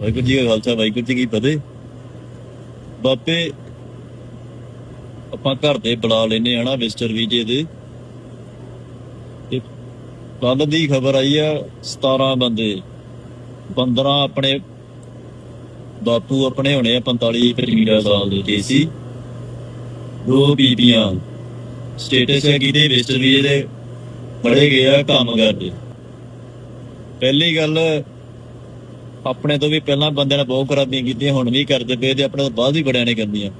ਵਾਹਿਗੁਰੂ ਜੀ ਕਾ ਖਾਲਸਾ, ਵਾਹਿਗੁਰੂ ਜੀ ਕੀ ਫਤਿਹ। ਬਾਪੇ, ਆਪਾਂ ਘਰ ਦੇ ਬੁਲਾ ਲੈਨੇ ਆ ਨਾ ਵੀਜੇ ਦੇ। ਤੇ ਕੱਲ ਦੀ ਖਬਰ ਆਈ ਆ 17 ਬੰਦੇ। 15 ਆਪਣੇ ਬਾਪੂ ਆਪਣੇ ਹੋਣੇ ਆ 45 55 ਸਾਲ ਦੇ ਕੇਸੀ ਦੋ ਬੀਬੀਆਂ। ਸਟੇਟਸ ਹੈ ਕਿਤੇ ਮਿਸਟਰ ਵੀਜੇ ਦੇ। ਫੜੇ ਗਏ ਆ ਕੰਮ ਕਰਦੇ। ਪਹਿਲੀ ਗੱਲ ਆਪਣੇ ਤੋਂ ਵੀ ਪਹਿਲਾਂ ਬੰਦਿਆਂ ਨੇ ਬਹੁਤ ਖਰਾਬੀਆਂ ਕੀਤੀਆਂ, ਹੁਣ ਵੀ ਕਰਦੇ ਪਏ ਤੇ ਆਪਣੇ ਤੋਂ ਬਾਅਦ ਵੀ ਬੜਿਆਂ ਨੇ ਕਰਦੀਆਂ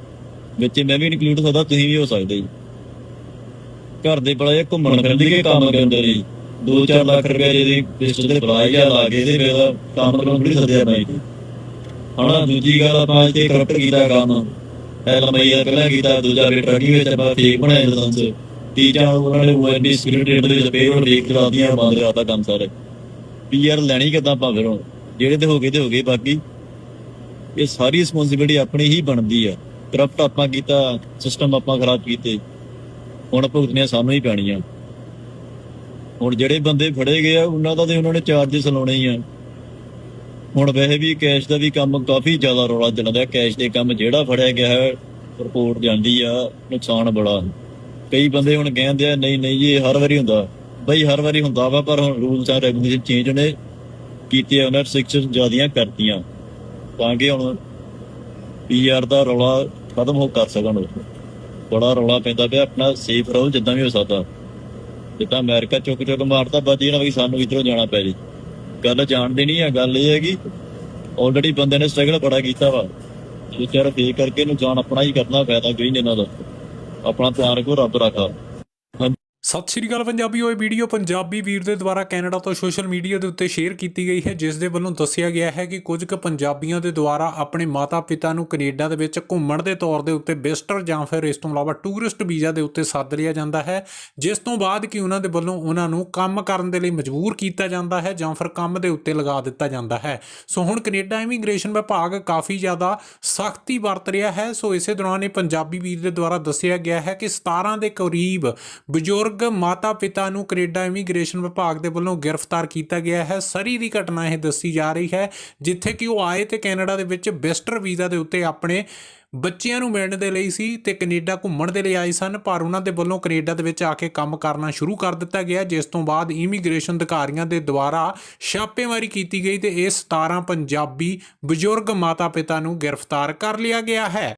ਵਿੱਚ ਮੈਂ ਵੀ ਇਨਕਲੂਡ ਸਕਦਾ ਤੁਸੀਂ ਵੀ ਹੋ ਸਕਦੇ ਜੀ। ਘਰ ਦੇ ਬੜਾ ਜਿਹਾ ਘੁੰਮਣ ਫਿਰਨ ਦੀ ਕੰਮ ਕਰਦੇ ਜੀ। 2-4 ਲੱਖ ਰੁਪਏ ਦੀ ਪਿਸਟਲ ਦੇ ਬਲਾਈ ਜਾਂ ਲਾ ਕੇ ਇਹਦੇ ਵੇਲਾ ਕੰਮ ਕਰਨ ਬੜੀ ਸੱਦਿਆ ਨਹੀਂ ਹਣਾ, ਦੂਜੀ ਗੱਲ ਆਪਾਂ ਇੱਥੇ ਕਰਪਟ ਕੀਤਾ ਕੰਮ। ਐਲਮਈ ਦਾ ਪਹਿਲਾਂ ਕੀਤਾ, ਦੂਜਾ ਵੀ ਟਰੱਕੀ ਵਿੱਚ ਆਪਾਂ ਫੇਕ ਬਣਾਏ ਲਾਇਸੈਂਸ ਤੀਜਾ ਉਹਨਾਂ ਨੇ ਓਐਨਬੀ ਸਿਕਿਉਰਿਟੀ ਟੇਬਲ ਦੇ ਪੇਰੋਲ ਫੇਕ ਕਰਾਦੀਆਂ ਬੰਦ ਕਰਾਤਾ ਕੰਮ ਸਾਰੇ। ਪੀਆਰ ਲੈਣੀ ਕਿਦਾਂ ਆਪਾਂ ਫਿਰ ਹੁਣ? ਜਿਹੜੇ ਤੇ ਹੋ ਗਏ ਤੇ ਹੋ ਗਏ, ਬਾਕੀ ਇਹ ਸਾਰੀ ਰਿਸਪੌਂਸਿਬਿਲਟੀ ਆਪਣੀ ਹੀ ਬਣਦੀ ਆ। ਕਰਪਟ ਆਪਾਂ ਕੀਤਾ ਸਿਸਟਮ ਆਪਾਂ ਖਰਾਬ ਕੀਤੇ, ਹੁਣ ਭੁਗਤਣੀਆਂ ਸਾਨੂੰ ਹੀ ਪੈਣੀਆਂ। ਹੁਣ ਜਿਹੜੇ ਬੰਦੇ ਫੜੇ ਗਏ ਆ, ਉਹਨਾਂ ਦਾ ਤੇ ਉਹਨਾਂ ਨੇ ਚਾਰजेस ਲਾਉਣੇ ਹੀ ਆ। ਹੁਣ ਵੈਸੇ ਵੀ ਕੈਸ਼ ਦਾ ਵੀ ਕੰਮ ਕਾਫੀ ਜ਼ਿਆਦਾ ਰੌਲਾ ਚੱਲਦਾ ਕੈਸ਼ ਦੇ ਕੰਮ ਜਿਹੜਾ ਫੜਿਆ ਗਿਆ ਹੈ ਰਿਪੋਰਟ ਜਾਂਦੀ ਆ, ਨੁਕਸਾਨ ਬੜਾ। ਕਈ ਬੰਦੇ ਹੁਣ ਕਹਿੰਦੇ ਆ, ਨਹੀਂ ਨਹੀਂ ਜੀ, ਇਹ ਹਰ ਵਾਰੀ ਹੁੰਦਾ। ਬਈ ਹਰ ਵਾਰੀ ਹੁੰਦਾ ਵਾ, ਪਰ ਹੁਣ ਰੂਲਸ ਆ ਰੈਗੂਲੇਸ਼ਨ ਚੇਂਜ ਨੇ। ਕੀਤੇ ਉਹਨਾਂ ਰਿਸਟ੍ਰਿਕਸ਼ਨ ਜ਼ਿਆਦੀਆਂ ਕਰਤੀਆਂ, ਤਾਂ ਕਿ ਹੁਣ ਪੀਆਰ ਦਾ ਰੌਲਾ ਖਤਮ ਹੋ ਕਰ ਸਕਣ ਬੜਾ ਰੌਲਾ ਪੈਂਦਾ ਪਿਆ, ਆਪਣਾ ਸੇਫ ਰਹੋ ਜਿੱਦਾਂ ਵੀ ਹੋ ਸਕਦਾ। ਜਿੱਦਾਂ ਅਮਰੀਕਾ ਚੁੱਕ ਚੁੱਕ ਮਾਰਦਾ ਬਾਜੀ ਨਾ ਵੀ ਸਾਨੂੰ ਇਧਰੋਂ ਜਾਣਾ ਪੈ ਜੇ। ਗੱਲ ਜਾਣਦੇ ਨਹੀਂ ਆ, ਗੱਲ ਇਹ ਹੈ ਕਿ ਆਲਰੇਡੀ ਬੰਦੇ ਨੇ ਸਟਰਗਲ ਬੜਾ ਕੀਤਾ ਵਾ। ਵਿਚਾਰਾ ਫੇਕ ਕਰਕੇ ਨੁਕਸਾਨ ਆਪਣਾ ਹੀ ਕਰਨਾ ਫਾਇਦਾ ਕੋਈ ਨਹੀਂ ਇਹਨਾਂ ਦਾ। ਆਪਣਾ ਧਿਆਨ ਰੱਖੋ, ਰੱਬ ਰੱਖਾ। ਸਤਿ ਸ਼੍ਰੀ ਅਕਾਲ ਪੰਜਾਬੀਓ ਇਹ ਵੀਡੀਓ ਪੰਜਾਬੀ ਵੀਰ ਦੇ ਦੁਆਰਾ ਕੈਨੇਡਾ ਤੋਂ ਸੋਸ਼ਲ ਮੀਡੀਆ ਦੇ ਉੱਤੇ ਸ਼ੇਅਰ ਕੀਤੀ ਗਈ ਹੈ, ਜਿਸ ਦੇ ਵੱਲੋਂ ਦੱਸਿਆ ਗਿਆ ਹੈ ਕਿ ਕੁਝ ਕੁ ਪੰਜਾਬੀਆਂ ਦੇ ਦੁਆਰਾ ਆਪਣੇ ਮਾਤਾ-ਪਿਤਾ ਨੂੰ ਕੈਨੇਡਾ ਦੇ ਵਿੱਚ ਘੁੰਮਣ ਦੇ ਤੌਰ ਦੇ ਉੱਤੇ ਵਿਜ਼ਟਰ ਜਾਂ ਫਿਰ ਇਸ ਤੋਂ ਇਲਾਵਾ ਟੂਰਿਸਟ ਵੀਜ਼ਾ ਦੇ ਉੱਤੇ ਸੱਦ ਲਿਆ ਜਾਂਦਾ ਹੈ, ਜਿਸ ਤੋਂ ਬਾਅਦ ਕਿ ਉਹਨਾਂ ਦੇ ਵੱਲੋਂ ਉਹਨਾਂ ਨੂੰ ਕੰਮ ਕਰਨ ਦੇ ਲਈ ਮਜਬੂਰ ਕੀਤਾ ਜਾਂਦਾ ਹੈ ਜਾਂ ਫਿਰ ਕੰਮ ਦੇ ਉੱਤੇ ਲਗਾ ਦਿੱਤਾ ਜਾਂਦਾ ਹੈ। ਸੋ ਹੁਣ ਕੈਨੇਡਾ ਇਮੀਗ੍ਰੇਸ਼ਨ ਵਿਭਾਗ ਕਾਫੀ ਜ਼ਿਆਦਾ ਸਖਤੀ ਵਰਤ ਰਿਹਾ ਹੈ, ਸੋ ਇਸੇ ਦੌਰਾਨ ਇਹ ਪੰਜਾਬੀ ਵੀਰ ਦੇ ਦੁਆਰਾ ਦੱਸਿਆ ਗਿਆ ਹੈ ਕਿ 17 ਦੇ ਕਰੀਬ ਬਜ਼ੁਰਗ ਮਾਤਾ ਪਿਤਾ ਨੂੰ ਕੈਨੇਡਾ ਇਮੀਗ੍ਰੇਸ਼ਨ ਵਿਭਾਗ ਦੇ ਵੱਲੋਂ ਗ੍ਰਿਫਤਾਰ ਕੀਤਾ ਗਿਆ ਹੈ। ਸਰੀ ਦੀ ਘਟਨਾ ਇਹ ਦੱਸੀ ਜਾ ਰਹੀ ਹੈ, ਜਿੱਥੇ ਕਿ ਉਹ ਆਏ ਤੇ ਕੈਨੇਡਾ ਦੇ ਵਿੱਚ ਵਿਜ਼ਟਰ ਵੀਜ਼ਾ ਦੇ ਉੱਤੇ ਆਪਣੇ ਬੱਚਿਆਂ ਨੂੰ ਮਿਲਣ ਦੇ ਲਈ ਸੀ ਤੇ ਕੈਨੇਡਾ ਘੁੰਮਣ ਦੇ ਲਈ ਆਏ ਸਨ, ਪਰ ਉਹਨਾਂ ਦੇ ਵੱਲੋਂ ਕੈਨੇਡਾ ਦੇ ਵਿੱਚ ਆ ਕੇ ਕੰਮ ਕਰਨਾ ਸ਼ੁਰੂ ਕਰ ਦਿੱਤਾ ਗਿਆ, ਜਿਸ ਤੋਂ ਬਾਅਦ ਇਮੀਗ੍ਰੇਸ਼ਨ ਅਧਿਕਾਰੀਆਂ ਦੇ ਦੁਆਰਾ ਛਾਪੇਮਾਰੀ ਕੀਤੀ ਗਈ ਤੇ ਇਹ 17 ਪੰਜਾਬੀ ਬਜ਼ੁਰਗ ਮਾਤਾ ਪਿਤਾ ਨੂੰ ਗ੍ਰਿਫਤਾਰ ਕਰ ਲਿਆ ਗਿਆ ਹੈ।